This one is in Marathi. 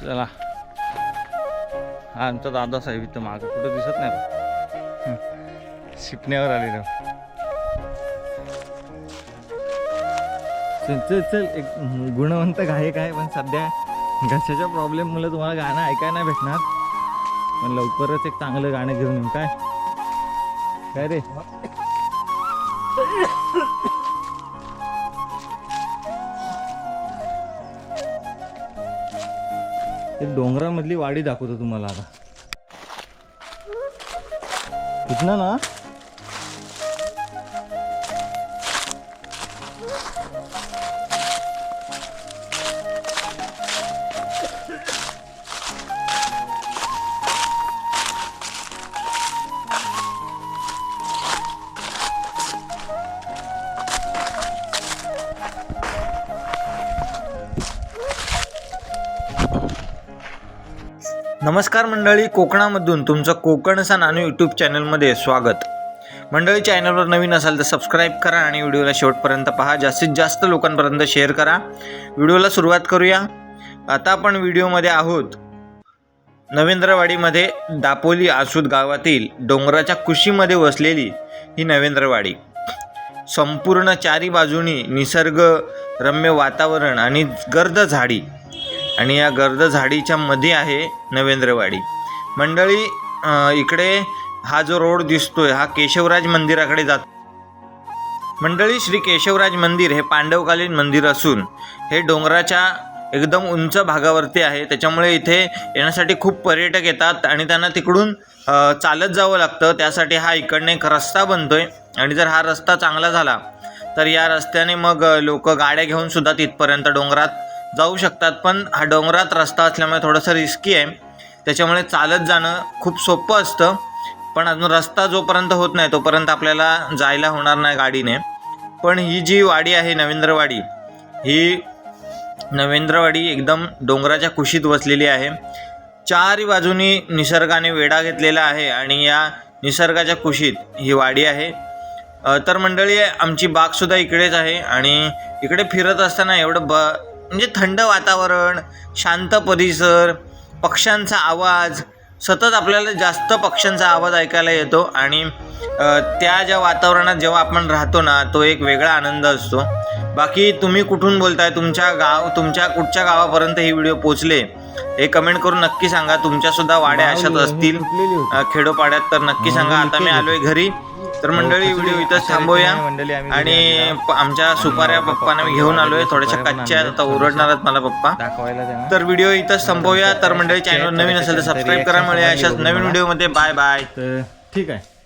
चला. हा आमचा दादासाहेब इथं माग. कुठं दिसत नाही बा. हं. शिपण्यावर आलेलो. चल चल चल. एक गुणवंत गायक आहे पण सध्या घशाच्या प्रॉब्लेममुळे तुम्हाला गाणं ऐकायला नाही भेटणार. पण लवकरच एक चांगलं गाणं घेऊन येऊ. काय? काय रे? एक डोंगरामधली वाडी दाखवतो तुम्हाला आता. इथनं ना नमस्कार मंडळी कोकणामधून तुमचं कोकणचा आणि यूट्यूब चॅनलमध्ये स्वागत. मंडळी चॅनलवर नवीन असाल तर सबस्क्राईब करा आणि व्हिडिओला शेवटपर्यंत पहा. जास्तीत जास्त लोकांपर्यंत शेअर करा. व्हिडिओला सुरुवात करूया. आता आपण व्हिडिओमध्ये आहोत. नवेंद्रवाडीमध्ये दापोली आसूद गावातील डोंगराच्या कुशीमध्ये वसलेली ही नवेंद्रवाडी. संपूर्ण चारी बाजूनी निसर्ग रम्य वातावरण आणि गर्द झाडी आणि या गर्द झाडीच्या मध्ये आहे नवेंद्रवाडी. मंडळी इकडे हा जो रोड दिसतोय हा केशवराज मंदिराकडे जात मंडळी श्री केशवराज मंदिर हे पांडवकालीन मंदिर असून हे डोंगराच्या एकदम उंच भागावरती आहे. त्याच्यामुळे इथे येण्यासाठी खूप पर्यटक येतात आणि त्यांना तिकडून चालत जावं लागतं. त्यासाठी हा इकडनं एक रस्ता बनतोय आणि जर हा रस्ता चांगला झाला तर या रस्त्याने मग लोक गाड्या घेऊन सुद्धा तिथपर्यंत डोंगरात जाऊ शकतात पण हा डोंगरात रस्ता असल्यामुळे थोडंसं रिस्की आहे. त्याच्यामुळे चालत जाणं खूप सोपं असतं. पण अजून रस्ता जोपर्यंत होत नाही तोपर्यंत आपल्याला जायला होणार नाही गाडीने. पण ही जी वाडी आहे नवेंद्रवाडी ही नवेंद्रवाडी एकदम डोंगराच्या कुशीत वसलेली आहे. चारही बाजूनी निसर्गाने वेढा घेतलेला आहे आणि या निसर्गाच्या कुशीत ही वाडी आहे. तर मंडळी आमची बागसुद्धा इकडेच आहे आणि इकडे फिरत असताना एवढं ब म्हणजे थंड वातावरण शांत परिसर पक्ष्यांचा आवाज सतत आपल्याला जास्त पक्ष्यांचा आवाज ऐकायला येतो आणि त्या ज्या वातावरणात जेव्हा आपण राहतो ना तो एक वेगळा आनंद असतो. बाकी तुम्ही कुठून बोलताय तुमच्या गाव तुमच्या कुठच्या गावापर्यंत ही व्हिडिओ पोचले हे कमेंट करून नक्की सांगा. तुमच्या सुद्धा वाड्या अशाच असतील. खेडोपाड्यात तर नक्की सांगा. आता मी आलोय घरी. तर मंडळी व्हिडिओ इथंच थांबूया. आणि आमच्या सुपाऱ्या पप्पांना मी घेऊन आलोय. थोड्याशा कच्च्या आता ओरडणार आहेत मला पप्पा. तर व्हिडिओ इथंच संपवूया. तर मंडळी चॅनल नवीन असेल तर सबस्क्राईब करा. मिळेल अशाच नवीन व्हिडिओमध्ये. Bye bye. ठीक आहे.